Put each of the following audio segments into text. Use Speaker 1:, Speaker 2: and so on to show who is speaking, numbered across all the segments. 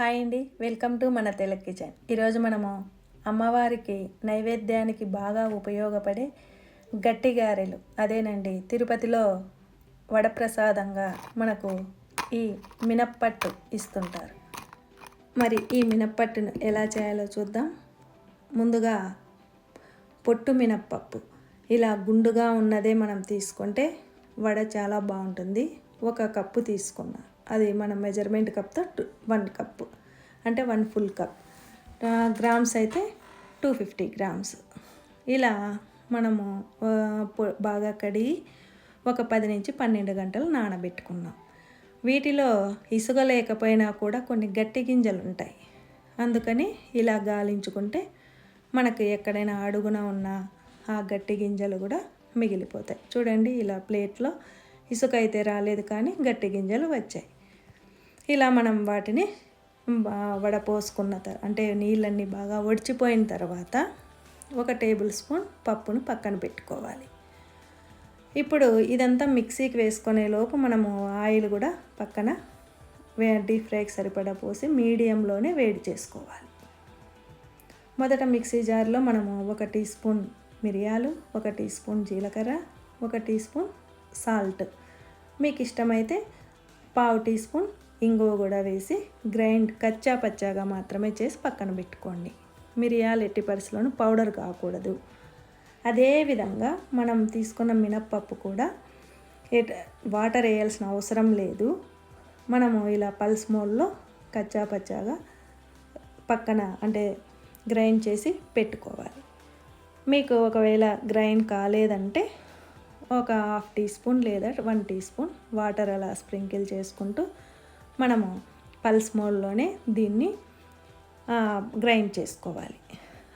Speaker 1: Hi అండి. Welcome to మన Telugu kitchen. ఈరోజు మనము అమ్మవారికి నైవేద్యానికి బాగా ఉపయోగపడే గట్టి గారెలు. అదేనండి తిరుపతిలో వడప్రసాదంగా మనకు ఈ మినప్పట్టు ఇస్తుంటారు. మరి ఈ మినప్పట్టును ఎలా చేయాలో చూద్దాం. ముందుగా పొట్టు మినప్పప్పు. ఇలా గుండుగా ఉన్నదే మనం తీసుకుంటే వడ చాలా బాగుంటుంది. ఒక కప్పు తీసుకున్నా. అది మన మెజర్మెంట్ కప్తో టూ వన్ కప్పు. అంటే వన్ ఫుల్ కప్. గ్రామ్స్ అయితే టూ ఫిఫ్టీ గ్రామ్స్. ఇలా మనము బాగా కడిగి ఒక పది నుంచి పన్నెండు గంటలు నానబెట్టుకున్నాం. వీటిలో ఇసుక లేకపోయినా కూడా కొన్ని గట్టి గింజలు ఉంటాయి. అందుకని ఇలా గాలించుకుంటే మనకి ఎక్కడైనా అడుగున ఉన్న ఆ గట్టి గింజలు కూడా మిగిలిపోతాయి. చూడండి ఇలా ప్లేట్లో ఇసుక అయితే రాలేదు కానీ గట్టి గింజలు వచ్చాయి. ఇలా మనం వాటిని వడపోసుకున్న తర్వాత అంటే నీళ్ళన్నీ బాగా ఒడిచిపోయిన తర్వాత ఒక టేబుల్ స్పూన్ పప్పును పక్కన పెట్టుకోవాలి. ఇప్పుడు ఇదంతా మిక్సీకి వేసుకునే లోపు మనము ఆయిల్ కూడా పక్కన వే డీప్ ఫ్రైకి సరిపడా పోసి మీడియంలోనే వేడి చేసుకోవాలి. మొదట మిక్సీ జార్లో మనము ఒక టీ స్పూన్ మిరియాలు ఒక టీ స్పూన్ జీలకర్ర ఒక టీ స్పూన్ సాల్ట్ మీకు ఇష్టమైతే పావు టీ స్పూన్ ఇంగువ కూడా వేసి గ్రైండ్ కచ్చా పచ్చాగా మాత్రమే చేసి పక్కన పెట్టుకోండి. మిరియాలు ఎట్టి పరిస్థితుల్లోనూ పౌడర్ కాకూడదు. అదేవిధంగా మనం తీసుకున్న మినప్పప్పు కూడా వాటర్ వేయాల్సిన అవసరం లేదు. మనము ఇలా పల్స్ మోడ్లో కచ్చా పచ్చాగా పక్కన అంటే గ్రైండ్ చేసి పెట్టుకోవాలి. మీకు ఒకవేళ గ్రైండ్ కాలేదంటే ఒక హాఫ్ టీ స్పూన్ లేదా వన్ టీ స్పూన్ వాటర్ అలా స్ప్రింకిల్ చేసుకుంటూ మనము పల్స్ మోడ్లోనే దీన్ని గ్రైండ్ చేసుకోవాలి.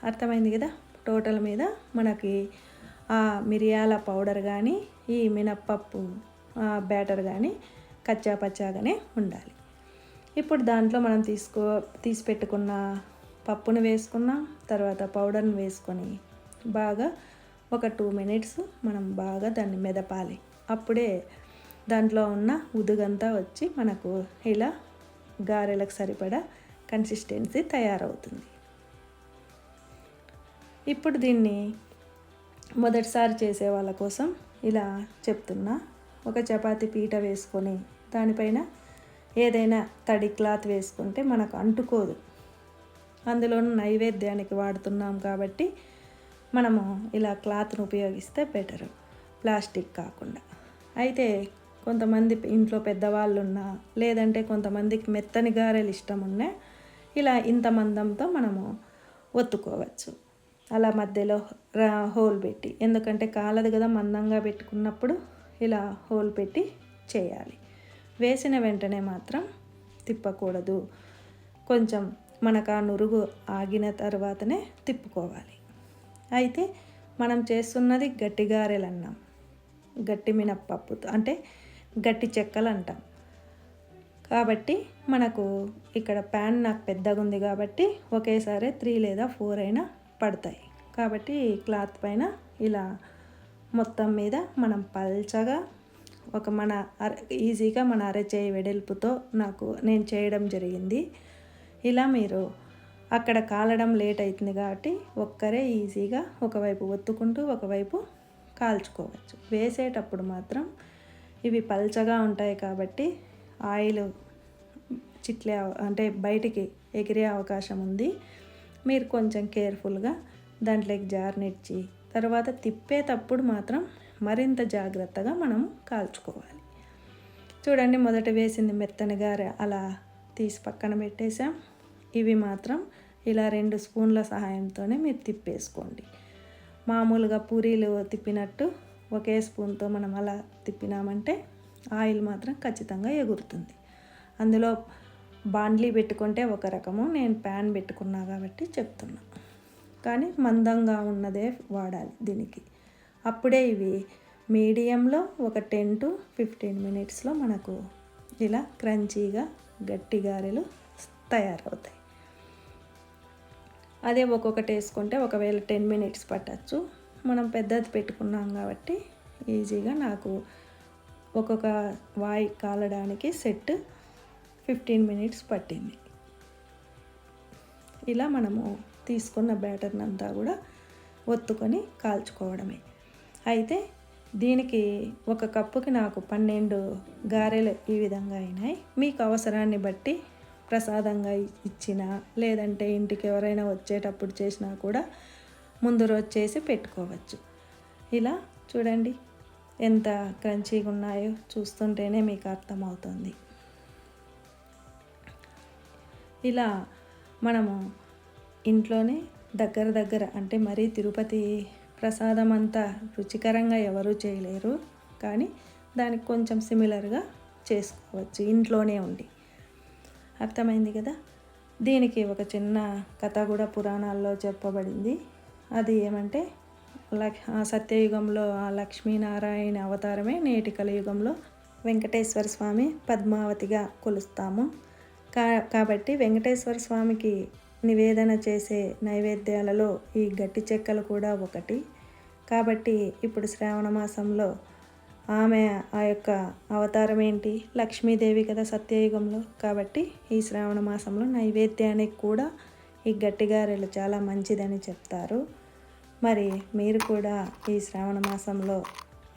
Speaker 1: అర్థమైంది కదా? టోటల్ మీద మనకి ఆ మిరియాల పౌడర్ కానీ ఈ మినప్పప్పు బ్యాటర్ కానీ కచ్చా పచ్చాగానే ఉండాలి. ఇప్పుడు దాంట్లో మనం తీసుకో తీసి పెట్టుకున్న పప్పును వేసుకున్నాం తర్వాత పౌడర్ని వేసుకొని బాగా ఒక టూ మినిట్స్ మనం బాగా దాన్ని మెదపాలి. అప్పుడే దాంట్లో ఉన్న ఉదుగంతా వచ్చి మనకు ఇలా గారెలకు సరిపడా కన్సిస్టెన్సీ తయారవుతుంది. ఇప్పుడు దీన్ని మొదటిసారి చేసే వాళ్ళ కోసం ఇలా చెప్తున్నా. ఒక చపాతీ పీట వేసుకొని దానిపైన ఏదైనా తడి క్లాత్ వేసుకుంటే మనకు అంటుకోదు. అందులోనూ నైవేద్యానికి వాడుతున్నాం కాబట్టి మనము ఇలా క్లాత్ను ఉపయోగిస్తే బెటరు ప్లాస్టిక్ కాకుండా. అయితే కొంతమంది ఇంట్లో పెద్దవాళ్ళు ఉన్నా లేదంటే కొంతమందికి మెత్తని గారెలు ఇష్టం ఉన్నా ఇలా ఇంత మందంతో మనము ఒత్తుకోవచ్చు. అలా మధ్యలో రా- హోల్ పెట్టి ఎందుకంటే కాలదు కదా మందంగా పెట్టుకున్నప్పుడు ఇలా హోల్ పెట్టి చేయాలి. వేసిన వెంటనే మాత్రం తిప్పకూడదు. కొంచెం మనకు ఆ నురుగు ఆగిన తర్వాతనే తిప్పుకోవాలి. అయితే మనం చేస్తున్నది గట్టి గారెలు అన్నాం గట్టి మినప్పప్పుతో అంటే గట్టి చెక్కలు అంటాం కాబట్టి మనకు ఇక్కడ ప్యాన్ నాకు పెద్దగా ఉంది కాబట్టి ఒకేసారి త్రీ లేదా ఫోర్ అయినా పడతాయి. కాబట్టి క్లాత్ పైన ఇలా మొత్తం మీద మనం పల్చగా ఒక మన అర ఈజీగా మన అరచేయి వెడల్పుతో నాకు నేను చేయడం జరిగింది. ఇలా మీరు అక్కడ కాలడం లేట్ అవుతుంది కాబట్టి ఒక్కరే ఈజీగా ఒకవైపు ఒత్తుకుంటూ ఒకవైపు కాల్చుకోవచ్చు. వేసేటప్పుడు మాత్రం ఇవి పల్చగా ఉంటాయి కాబట్టి ఆయిల్ చిట్లే అంటే బయటికి ఎగిరే అవకాశం ఉంది. మీరు కొంచెం కేర్ఫుల్గా దాంట్లోకి జారనిచ్చి తర్వాత తిప్పేటప్పుడు మాత్రం మరింత జాగ్రత్తగా మనం కాల్చుకోవాలి. చూడండి మొదట వేసింది మెత్తని అలా తీసి పక్కన పెట్టేసాం ఇవి మాత్రం ఇలా రెండు స్పూన్ల సహాయంతోనే మీరు తిప్పేసుకోండి. మామూలుగా పూరీలు తిప్పినట్టు ఒకే స్పూన్తో మనం అలా తిప్పినామంటే ఆయిల్ మాత్రం ఖచ్చితంగా ఎగురుతుంది. అందులో బాండ్లీ పెట్టుకుంటే ఒక రకము నేను ప్యాన్ పెట్టుకున్నా కాబట్టి చెప్తున్నా. కానీ మందంగా ఉన్నదే వాడాలి దీనికి. అప్పుడే ఇవి మీడియంలో ఒక టెన్ టు ఫిఫ్టీన్ మినిట్స్లో మనకు ఇలా క్రంచీగా గట్టి గారెలు తయారవుతాయి. అదే ఒక్కొక్కటి వేసుకుంటే ఒకవేళ టెన్ మినిట్స్ పట్టచ్చు. మనం పెద్దది పెట్టుకున్నాం కాబట్టి ఈజీగా నాకు ఒక్కొక్క వాయి కాలడానికి సెట్ ఫిఫ్టీన్ మినిట్స్ పట్టింది. ఇలా మనము తీసుకున్న బ్యాటర్ని అంతా కూడా ఒత్తుకొని కాల్చుకోవడమే. అయితే దీనికి ఒక కప్పుకి నాకు పన్నెండు గారెలు ఈ విధంగా అయినాయి. మీకు అవసరాన్ని బట్టి ప్రసాదంగా ఇచ్చిన లేదంటే ఇంటికి ఎవరైనా వచ్చేటప్పుడు చేసినా కూడా ముందు రోజు చేసి పెట్టుకోవచ్చు. ఇలా చూడండి ఎంత క్రంచీగా ఉన్నాయో చూస్తుంటేనే మీకు అర్థమవుతుంది. ఇలా మనము ఇంట్లోనే దగ్గర దగ్గర అంటే మరీ తిరుపతి ప్రసాదం అంతా రుచికరంగా ఎవరూ చేయలేరు కానీ దానికి కొంచెం సిమిలర్గా చేసుకోవచ్చు. ఇంట్లోనే ఉండి. అర్థమైంది కదా? దీనికి ఒక చిన్న కథ కూడా పురాణాల్లో చెప్పబడింది. అది ఏమంటే లక్ సత్యయుగంలో ఆ లక్ష్మీనారాయణ అవతారమే నేటి కలియుగంలో వెంకటేశ్వర స్వామి పద్మావతిగా కొలుస్తాము. కా కాబట్టి వెంకటేశ్వర స్వామికి నివేదన చేసే నైవేద్యాలలో ఈ గట్టి చెక్కలు కూడా ఒకటి. కాబట్టి ఇప్పుడు శ్రావణ మాసంలో ఆమె ఆ యొక్క అవతారం ఏంటి లక్ష్మీదేవి కదా సత్యయుగంలో. కాబట్టి ఈ శ్రావణ మాసంలో నైవేద్యానికి కూడా ఈ గట్టిగారెలు చాలా మంచిదని చెప్తారు. మరి మీరు కూడా ఈ శ్రావణ మాసంలో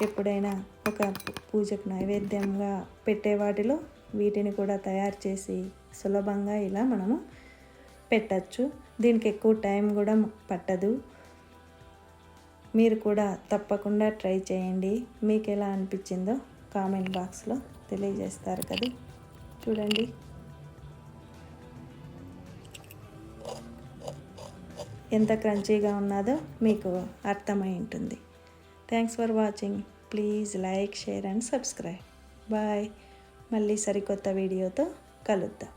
Speaker 1: ఎప్పుడైనా ఒక పూజకు నైవేద్యంగా పెట్టే వాటిలో వీటిని కూడా తయారు చేసి సులభంగా ఇలా మనము పెట్టచ్చు. దీనికి ఎక్కువ టైం కూడా పట్టదు. మీరు కూడా తప్పకుండా ట్రై చేయండి. మీకు ఎలా అనిపించిందో కామెంట్ బాక్స్లో తెలియజేస్తారు కదా. చూడండి. ఎంత క్రంచీగా ఉన్నదో మీకు అర్థమై ఉంటుంది. Thanks for watching please like share and subscribe bye మళ్ళీ సరికొత్త వీడియోతో కలుద్దాం.